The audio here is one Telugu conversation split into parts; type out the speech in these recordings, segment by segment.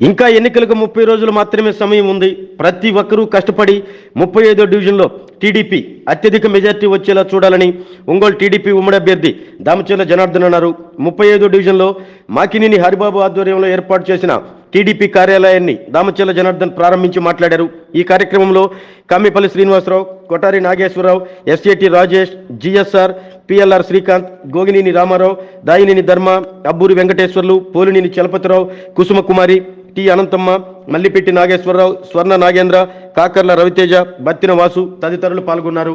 ఇంకా ఎన్నికలకు ముప్పై రోజులు మాత్రమే సమయం ఉంది. ప్రతి ఒక్కరూ కష్టపడి ముప్పై ఐదో డివిజన్లో టీడీపీ అత్యధిక మెజార్టీ వచ్చేలా చూడాలని ఒంగోలు టీడీపీ ఉమ్మడి అభ్యర్థి దామచర్ల జనార్దన్ అన్నారు. ముప్పై ఐదో డివిజన్లో మాకినేని హరిబాబు ఆధ్వర్యంలో ఏర్పాటు చేసిన టీడీపీ కార్యాలయాన్ని దామచర్ల జనార్దన్ ప్రారంభించి మాట్లాడారు. ఈ కార్యక్రమంలో Kamipalli Srinivasarao Kotari Nageswararao SAT Rajesh GSR PLR Srikanth Gogineni Ramarao Dayineni Dharma Abburi Venkateswarlu Polineni Chalapathirao Kusumakumari T Anantamma Mallipetti Nageswararao Swarna Nagendra Kakarla Raviteja Battina Vasu తదితరులు పాల్గొన్నారు.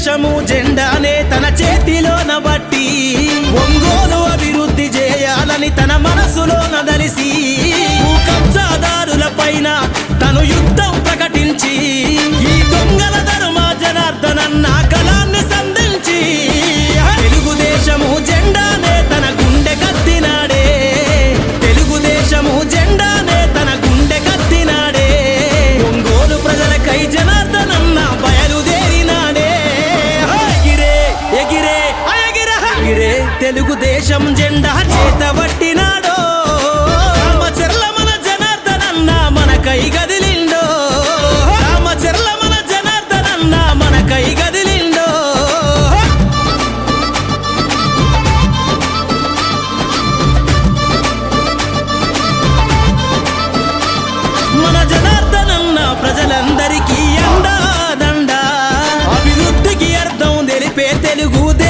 తెలుగుదేశము జెండానే తన చేతిలోన బట్టి తెలిపే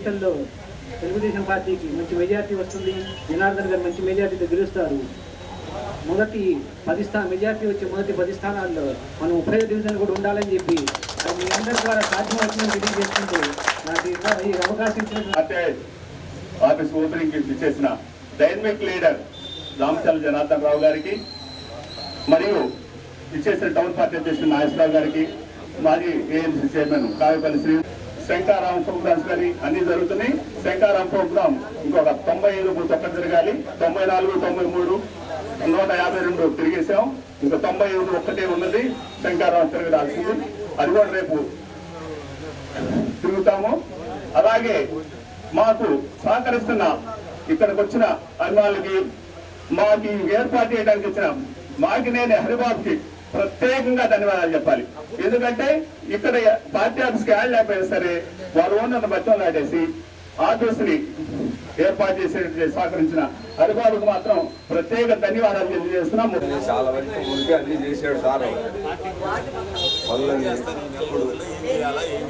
ఎన్నికల్లో తెలుగుదేశం పార్టీకి మంచి మెజార్టీ వస్తుంది. జనార్దన్ గారు మంచి మెజార్టీతో గెలుస్తారు. మొదటి పది స్థాన మెజార్టీ వచ్చే మొదటి పది స్థానాల్లో మనం ముప్పై డివిజన్ కూడా ఉండాలని చెప్పి అది మీ అందరి ద్వారా సాధ్యమవుతుందని తెలియజేస్తుంటే నాకు ఈ- అవకాశం ఇచ్చిన పార్టీ ఆఫీస్ ఓపెనింగ్కి డైనమిక్ లీడర్ రామచంద్ర జనార్దన్ రావు గారికి మరియు ఇచ్చేసిన టౌన్ పార్టీ అధ్యక్షుడు నాగేశ్వరరావు గారికి మాజీ AMC chairman Kavyapalli Shri Shankaram programs కానీ అన్ని జరుగుతున్నాయి. శంకారాం ప్రోగ్రామ్ ఇంకొక తొంభై ఐదు బూత్ ఒక్కటి తిరగాలి. తొంభై నాలుగు తొంభై మూడు నూట యాభై రెండు తిరిగేసాం ఇంకా తొంభై ఐదు ఒక్కటే ఉన్నది. శంకారాం తిరగడాల్సింది. అది కూడా రేపు తిరుగుతాము. అలాగే మాకు సహకరిస్తున్న ఇక్కడికి వచ్చిన అభిమానులకి మాకు ఈ ఏర్పాటు చేయడానికి వచ్చిన మాకినేని హరిబాబుకి ప్రత్యేకంగా ధన్యవాదాలు చెప్పాలి. ఎందుకంటే ఇక్కడ పార్టీ ఆఫీస్కి లేకపోయినా సరే వారు ఓనర్ బచ్చం నాటేసి ఆఫీసుని ఏర్పాటు చేసే సహకరించిన అధికారులకు మాత్రం ప్రత్యేక ధన్యవాదాలు తెలియజేస్తున్నాం చాలా వరకు ముందుగా అన్ని చేశాడు సార్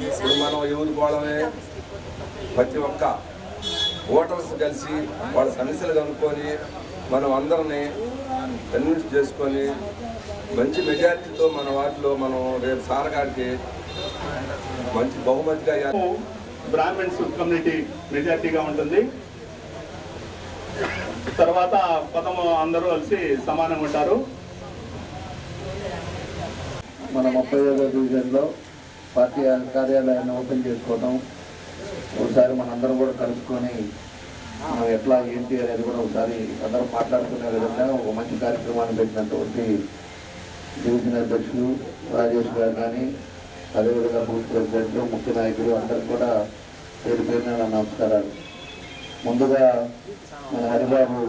ఇప్పుడు మనం ఎదుర్కోవడమే పోవడమే ప్రతి ఒక్క ఓటర్స్ కలిసి వాళ్ళ సమస్యలు కనుక్కొని మనం అందరినీ కన్విన్స్ చేసుకొని మంచి మెజారిటీతో మన వాటిలో మనం రేపు సార్ గారికి మంచి బహుమతిగా. బ్రాహ్మణ్స్ కమ్యూనిటీ మెజార్టీగా ఉంటుంది తర్వాత పదము అందరూ కలిసి సమానంగా ఉంటారు మన ముప్పై ఐదో డివిజన్లో పార్టీ కార్యాలయాన్ని ఓపెన్ చేసుకోవడం ఒకసారి మనందరం కూడా కలుసుకొని మనం ఎట్లా ఏంటి అనేది కూడా ఒకసారి అందరం మాట్లాడుకునే విధంగా ఒక మంచి కార్యక్రమాన్ని పెట్టినటువంటి డివిజన్ అధ్యక్షులు రాజేష్ గారు కానీ అదేవిధంగా బూత్ ప్రెసిడెంట్లు ముఖ్య నాయకులు అందరు కూడా పేరు పేరున నా నమస్కారాలు. ముందుగా మన హరిబాబు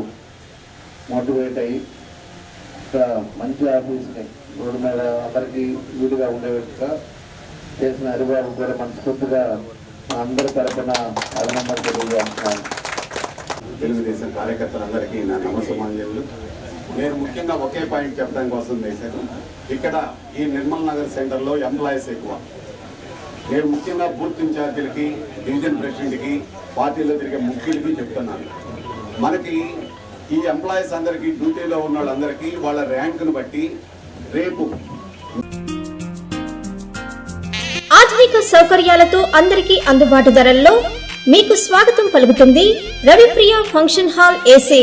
మోటివేట్ అయ్యి ఒక మంచి ఆఫీస్ని రోడ్డు మీద అందరికీ వీలుగా ఉండేట్టుగా చేసిన హరిబాబు కూడా మనస్ఫూర్తిగా అందరి తరఫున అభినందన తెలియజేస్తున్నాను. తెలుగుదేశం కార్యకర్తలందరికీ నా నమస్సమాంజలు. నేను ముఖ్యంగా ఒకే పాయింట్ చెప్పడం కోసం చేశాను. ఇక్కడ ఈ నిర్మల్ నగర్ సెంటర్లో ఎంప్లాయీస్ ఎక్కువ. నేను ముఖ్యంగా బూత్ ఇన్ఛార్జీలకి డివిజన్ ప్రెసిడెంట్కి పార్టీలో తిరిగే ముఖ్యులకి చెప్తున్నాను. మనకి ఈ ఎంప్లాయీస్ అందరికీ డ్యూటీలో ఉన్న వాళ్ళందరికీ వాళ్ళ ర్యాంకును బట్టి రేపు ఆధునిక సౌకర్యాలతో అందరికీ అందుబాటు ధరల్లో మీకు స్వాగతం పలుకుతుంది Ravipriya function hall AC.